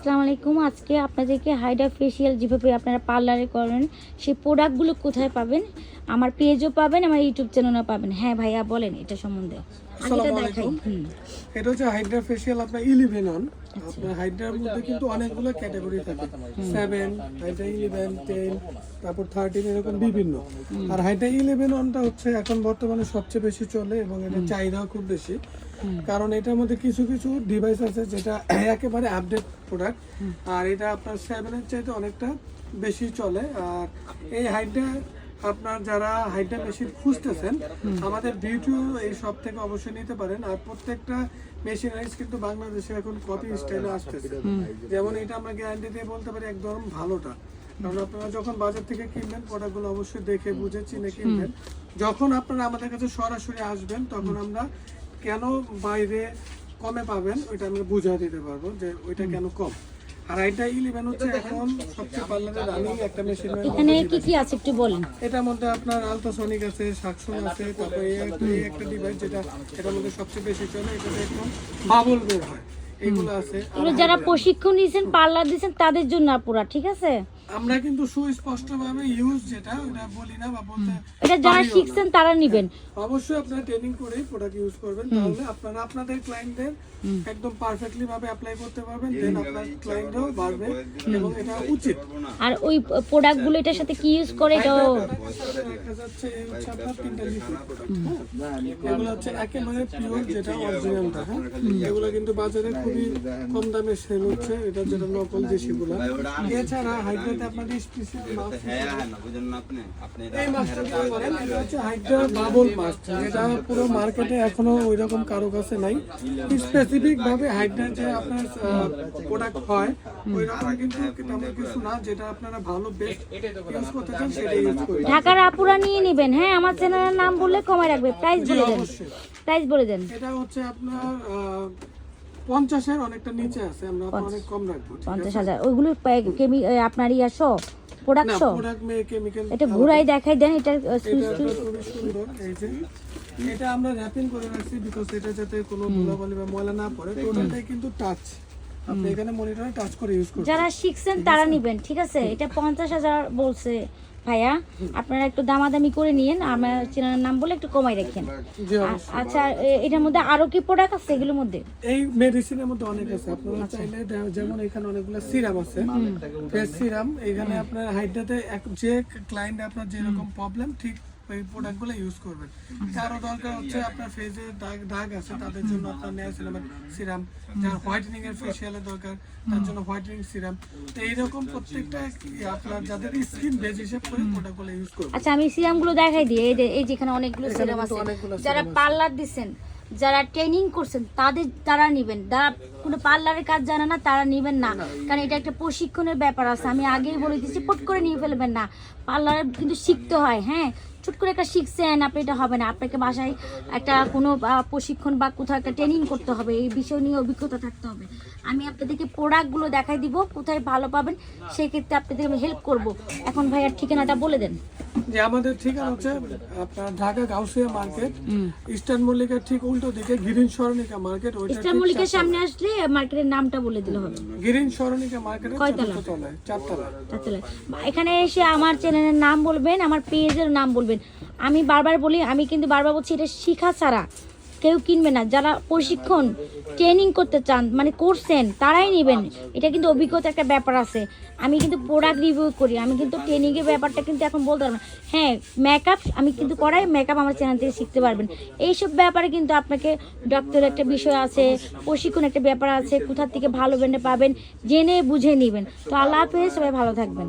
আসসালামু আলাইকুম। আজকে আপনাদেরকে হাইডা ফেসিয়াল যেভাবে আপনারা পার্লারে করেন সেই প্রোডাক্টগুলো কোথায় পাবেন? আমার পেজও পাবেন আমার ইউটিউব চ্যানেলও পাবেন। হ্যাঁ ভাইয়া বলেন এটা সম্বন্ধে। দেখাই। এটা হচ্ছে হাইড্রা ফেসিয়াল আপনার ইলিভেন অন আপনার হাইড্রার মধ্যে কিন্তু অনেকগুলো ক্যাটাগরি থাকে। সেভেন হাইড্রা ইলেভেন টেন তারপর থার্টিন এরকম বিভিন্ন। আর হাইড্রা ইলেভেন অনটা হচ্ছে এখন বর্তমানে সবচেয়ে বেশি চলে এবং এটা চাহিদাও খুব বেশি। কারণ এটার মধ্যে কিছু কিছু ডিভাইস আছে যেটা একেবারে আপডেট প্রোডাক্ট আর এটা আপনার সেভেনের চাইতে অনেকটা বেশি চলে। আর এই হাইড্রা আপনার যারা হাইড্রা মেশিন খুঁজতেছেন, আমাদের বিউটি এই সব থেকে অবশ্যই নিতে পারেন। আর প্রত্যেকটা মেশিনারিজ কিন্তু বাংলাদেশে এখন কপি স্টাইলে আসতেছে। যেমন এটা আমরা গ্যারান্টি দিয়ে বলতে পারি একদম ভালোটা। কারণ আপনারা যখন বাজার থেকে কিনবেন প্রোডাক্টগুলো অবশ্যই দেখে বুঝে, চিনে কিনবেন। যখন আপনারা আমাদের কাছে সরাসরি আসবেন, তখন আমরা কেন বাইরে কমে পাবেন, ওইটা আমরা বুঝিয়ে দিতে পারব যে ওইটা কেন কম। আর এটা হচ্ছে এখন সবচেয়ে পার্লারে রানিং একটা মেশিন এখানে কি কি আছে একটু বলেন। এটার মধ্যে আপনার আলট্রাসনিক আছে সাকসন আছে তারপরে এই একটা ডিভাইস যেটা এটার মধ্যে সবচেয়ে বেশি চলে এটা একদম বাবল বের হয়। এগুলো আছে যারা প্রশিক্ষণ নিয়েছেন পার্লার দিয়েছেন তাদের জন্য আপুরা ঠিক আছে? আমরা কিন্তু সুস্পষ্ট ভাবে ইউজ যেটা ওটা বলি না বা বলতে এটা যারা শিখছেন তারা নিবেন। অবশ্যই আপনারা ট্রেনিং করে প্রোডাক্ট ইউজ করবেন তাহলে আপনারা আপনাদের ক্লায়েন্টদের একদম পারফেক্টলি ভাবে অ্যাপ্লাই করতে পারবেন দেন আপনার ক্লায়েন্টও বাড়বে এবং এটা উচিত। আর ওই প্রোডাক্টগুলো এটার সাথে কি ইউজ করে দেখা যাচ্ছে এই হচ্ছে আপনার তিনটা লিকুইড এগুলো হচ্ছে একেবারে পিওর যেটা অরিজিনালটা হ্যাঁ এগুলো কিন্তু বাজারে খুবই কম দামে সেল হচ্ছে এটা যেটা নকল দেশিগুলো এছাড়া হাইড্রাতে আপনাদের স্পেশাল মাস্ক এই মাস্কটা যেটা করেন এটা হচ্ছে হাইড্রা বাবল মাস্ক যেটা পুরো মার্কেটে এখনও ওই রকম কারও কাছে নাই। স্পেসিফিক ভাবে হাইড্রা যে আপনার প্রোডাক্ট হয় ওই রকম কিন্তু তেমন কিছু না যেটা আপনারা ভালো বেস্ট ইউজ করতে চান সেটা ইউজ করবেন। ঢাকার আপুরা নিয়ে নেবেন হ্যাঁ আমার চ্যানেলের নাম বললে কমায় রাখবে। প্রাইস বলে দেন। প্রাইস বলে দেন। এটা হচ্ছে আপনার আহ, পঞ্চাশের অনেকটা নিচে আছে আমরা অনেক কম রাখব ঠিক পঞ্চাশ আছে? হাজার। ওইগুলো কেমি এ, আপনার প্রোডাক্ট শো? প্রোডাক্ট মেয়ে কেমিক্যাল এটা ঘুরাই দেখাই দেন এটা এটা একটা খুবই সুন্দর এই যে। এটা আমরা র্যাপিং করে রাখছি বিকজ এটা যাতে কোনো ধুলাবালি বা ময়লা না পড়ে তো কিন্তু টাচ আপনি এখানে মনিটরে টাচ করে ইউজ করবেন যারা শিখছেন তারা নিবেন ঠিক আছে? এটা পঞ্চাশ হাজার বলছে। ভাইয়া আপনারা একটু দামাদামি করে নিয়েন আমার চেনার নাম বলে একটু কমাই রাখেন। আচ্ছা এটার মধ্যে আরও কি প্রোডাক্ট আছে এগুলোর মধ্যে? এই মেডিসিনের মধ্যে অনেক আছে। আপনারা চাইলে যেমন এখানে অনেকগুলো সিরাম আছে। ফেস সিরাম এখানে আপনার হাইড্রাতে এক- যে ক্লায়েন্ট আপনার যেরকম প্রবলেম ঠিক ওই প্রোডাক্টগুলো ইউজ করবেন। কারও দরকার হচ্ছে আপনার দাগ দাগ আছে তাদের জন্য আপনার নেয়া সিরামের সিরাম যার হোয়াইটেনিং এর ফেসিয়ালের দরকার তার জন্য হোয়াইটেনিং সিরাম তো এইরকম প্রত্যেকটা আপনার যাদের স্কিন বেজ হিসেব করে প্রোডাক্টগুলো ইউজ করবেন। আচ্ছা আমি সিরামগুলো দেখাই দিই। এই এই যেখানে অনেকগুলো সিরাম আছে। যারা পার্লার দিচ্ছেন যারা ট্রেনিং করছেন তাদের তারা নেবেন। যারা কোনো পার্লারের কাজ জানে না তারা নেবেন না। কারণ এটা একটা প্রশিক্ষণের ব্যাপার আছে। আমি আগেই বলে দিচ্ছি পট করে নিয়ে ফেলবেন না। পার্লারে কিন্তু শিখতে হয় হ্যাঁ? চুট করে একটা শিখছেন, আপনি এটা হবে না। আপনাকে বাসায় একটা কোনো প্রশিক্ষণ বা কোথাও একটা ট্রেনিং করতে হবে, এই বিষয় নিয়ে অভিজ্ঞতা থাকতে হবে। আমি আপনাদেরকে প্রোডাক্টগুলো দেখাই দিব, কোথায় ভালো পাবেন, সেক্ষেত্রে আপনাদের আপনাদেরকে আমি হেল্প করব। এখন ভাইয়ার ঠিকানাটা বলে দেন। যে আমাদের ঠিকানা হচ্ছে আপনার ঢাকা গাউসিয়া মার্কেট ইস্টার্ন মল্লিকের ঠিক উল্টো দিকে গিরিন সরণিকা মার্কেট ওইটা ইস্টার্ন মল্লিকের সামনে আসলে মার্কেটের নামটা বলে দিলে হবে। গিরিন সরণিকা মার্কেট? চারতলা এখানে এসে আমার চ্যানেলের নাম বলবেন আমার পেজের নাম বলবেন। আমি বারবার বলি আমি কিন্তু বারবার বলছি এটা শিখা ছাড়া। কেউ কিনবে না। যারা প্রশিক্ষণ ট্রেনিং করতে চান মানে করছেন, তারাই নেবেন। এটা কিন্তু অভিজ্ঞতা একটা ব্যাপার আছে। আমি কিন্তু প্রোডাক্ট রিভিউ করি। আমি কিন্তু ট্রেনিংয়ের ব্যাপারটা কিন্তু এখন বলতে পারব হ্যাঁ মেকআপ আমি কিন্তু করাই। মেকআপ আমার চ্যানেল থেকে শিখতে পারবেন। এইসব ব্যাপারে কিন্তু আপনাকে ডক্টর একটা বিষয় আছে প্রশিক্ষণ একটা ব্যাপার আছে। কোথার থেকে ভালো ব্র্যান্ডে পাবেন, জেনে বুঝে নেবেন। তো আল্লাহ হাফেজ, সবাই ভালো থাকবেন।